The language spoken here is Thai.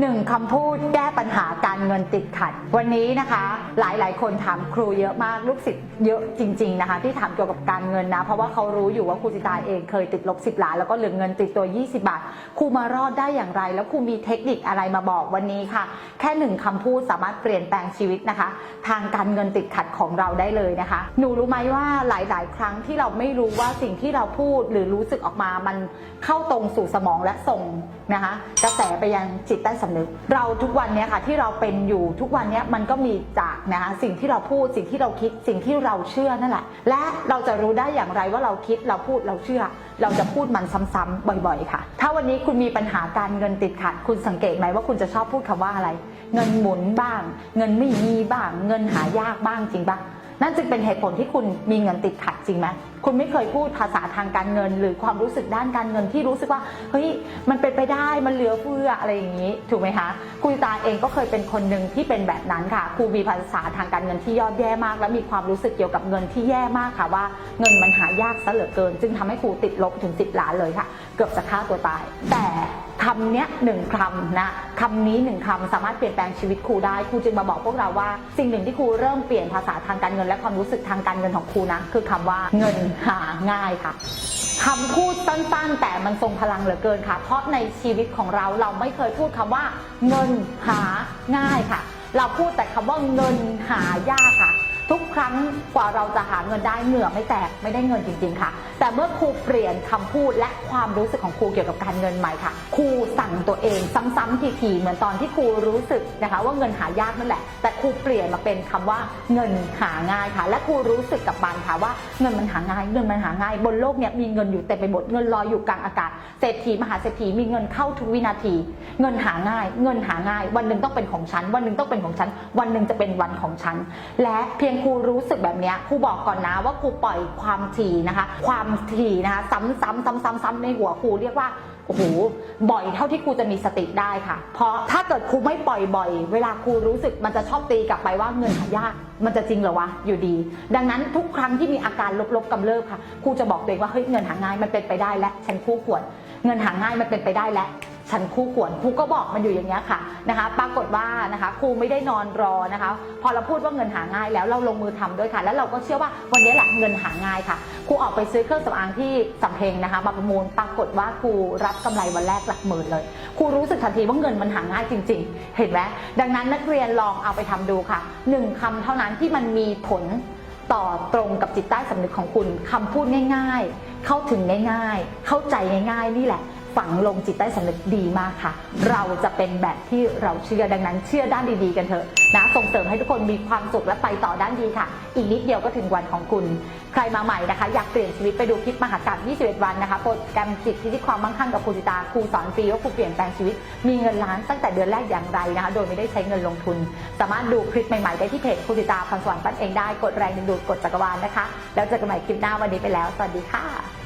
หนึ่งคำพูดแก้ปัญหาการเงินติดขัด วันนี้นะคะ หลายๆคนถามครูเยอะมากลูกศิษย์เยอะจริง ๆนะคะ ที่ถามเกี่ยวกับการเงินนะ เพราะว่าเขารู้อยู่ว่าครูสิตาเองเคยติดลบ 10ล้านแล้วก็เหลือเงินติดตัว 20 บาทครูมารอดได้อย่างไร แล้วครูมีเทคนิคอะไรมาบอกวันนี้ค่ะ แค่หนึ่งคำพูดสามารถเปลี่ยนแปลงชีวิตนะคะ ทางการเงินติดขัดของเราได้เลยนะคะ หนูรู้ไหมว่าหลาย ๆ ครั้งที่เราไม่รู้ว่าสิ่งที่เราพูดหรือรู้สึกออกมามันเข้าตรงสู่สมองและส่งนะคะ กระแสไปยังจิตใต้สำนึก เราทุกวันเนี้ยค่ะที่เราเป็นอยู่ทุกวันเนี้ยมันก็มีจากนะคะสิ่งที่เราพูดสิ่งที่เราคิดสิ่งที่เราเชื่อนั่นแหละ และเราจะรู้ได้อย่างไรว่าเราคิดเราพูดเราเชื่อ เราจะพูดมันซ้ำๆบ่อยๆ ค่ะ ถ้าวันนี้คุณมีปัญหาการเงินติดขัด คุณสังเกตไหมว่าคุณจะชอบพูดคำว่าอะไร เงินหมุนบ้าง เงินไม่มีบ้าง เงินหายากบ้างจริงปะนั่นจึงเป็นเหตุผลที่คุณมีเงินติดขัดจริงไหม คุณไม่เคยพูดภาษาทางการเงิน หรือความรู้สึกด้านการเงินที่รู้สึกว่าเฮ้ยมันเป็นไปได้มันเหลือเฟืออะไรอย่างนี้ ถูกไหมคะครูตาเองก็เคยเป็นคนหนึ่งที่เป็นแบบนั้นค่ะครูมีภาษาทางการเงินที่ยอดแย่มาก และมีความรู้สึกเกี่ยวกับเงินที่แย่มากค่ะว่าเงินมันหายากซะเหลือเกิน จึงทำให้ครูติดลบถึง 10 ล้านเลยค่ะ เกือบจะฆ่าตัวตาย แต่ คำเนี้ยหนึ่งคำนะคำนี้หนึ่งคำสามารถเปลี่ยนแปลงชีวิตครูได้ครูจึงมาบอกพวกเราว่า สิ่งหนึ่งที่ครูเริ่มเปลี่ยนภาษาทางการเงิน และความรู้สึกทางการเงินของครูนะคือคำว่าเงินหาง่ายค่ะคำพูดสั้นๆ แต่มันทรงพลังเหลือเกินค่ะ เพราะในชีวิตของเราเราไม่เคยพูดคำว่า เงินหาง่ายค่ะ เราพูดแต่คำว่าเงินหายากค่ะ ทุก ครั้งกว่าเราจะหาเงินได้เหงื่อไม่แตกไม่ได้เงินจริง ๆ ค่ะ แต่เมื่อครูเปลี่ยนคำพูดและความรู้สึกของครูเกี่ยวกับการเงินใหม่ค่ะ ครูสั่งตัวเองซ้ำๆทีๆเหมือนตอนที่ครูรู้สึกนะคะว่าเงินหายากนั่นแหละ แต่ครูเปลี่ยนมาเป็นคำว่าเงินหาง่ายค่ะ และครูรู้สึกกับมันค่ะว่าเงินมันหาง่ายเงินมันหาง่าย บนโลกเนี้ยมีเงินอยู่เต็มไปหมดเงินลอยอยู่กลางอากาศเศรษฐีมหาเศรษฐีมีเงินเข้าทุกวินาที เงินหาง่าย เงินหาง่าย วันหนึ่งต้องเป็นของฉัน วันหนึ่งต้องเป็นของฉัน วันหนึ่งจะเป็นวันของฉัน และเพียงครูรู้สึกแบบนี้ครูบอกก่อนนะว่าครูปล่อยความถี่นะคะ ความถี่นะคะซ้ำซ้ำซ้ำซ้ำซ้ำในหัวครูเรียกว่าโอ้โหบ่อยเท่าที่ครูจะมีสติได้ค่ะ เพราะถ้าเกิดครูไม่ปล่อยบ่อย เวลาครูรู้สึกมันจะชอบตีกลับไปว่าเงินหายากมันจะจริงเหรอวะอยู่ดี ดังนั้นทุกครั้งที่มีอาการลบๆกำเริบค่ะครูจะบอกตัวเองว่าเฮ้ยเงินหาง่ายมันเป็นไปได้และฉันคู่ควรเงินหาง่ายมันเป็นไปได้และ ฉันคู่ควรครูก็บอกมันอยู่อย่างเงี้ยค่ะนะคะ ปรากฏว่านะคะครูไม่ได้นอนรอนะคะ พอเราพูดว่าเงินหาง่ายแล้วเราลงมือทำด้วยค่ะ แล้วเราก็เชื่อว่าวันนี้แหละเงินหาง่ายค่ะครูออกไปซื้อเครื่องสำอางที่สำเพ็งนะคะมาประมูลปรากฏว่าครูรับกำไรวันแรกหลักหมื่นเลยครูรู้สึกทันทีว่าเงินมันหาง่ายจริง ๆ เห็นไหมดังนั้นนักเรียนลองเอาไปทำดูค่ะหนึ่งคำเท่านั้นที่มันมีผลต่อตรงกับจิตใต้สำนึกของคุณคำพูดง่าย ๆ เข้าถึงง่ายๆ เข้าใจง่ายๆ นี่แหละ ฝังลงจิตใต้สำนึกดีมากค่ะ เราจะเป็นแบบที่เราเชื่อดังนั้นเชื่อด้านดีๆ กันเถอะนะส่งเสริมให้ทุกคนมีความสุขและไปต่อด้านดีค่ะ อีกนิดเดียวก็ถึงวันของคุณ ใครมาใหม่นะคะ อยากเปลี่ยนชีวิตไปดูคลิปมหากรรม 21 วันนะคะโปรแกรมจิตที่ความมั่งคั่งกับครูจิตาครูสอนฟรีว่าครูเปลี่ยนแปลงชีวิต มีเงินล้านตั้งแต่เดือนแรกอย่างไรนะคะ โดยไม่ได้ใช้เงินลงทุน สามารถดูคลิปใหม่ๆได้ที่เพจครูจิตาพรสวรรค์ปั้นเองได้กดแรงดึงดูดกดจักรวาลนะคะ แล้วเจอกันใหม่คลิปหน้าวันนี้ไปแล้วสวัสดีค่ะ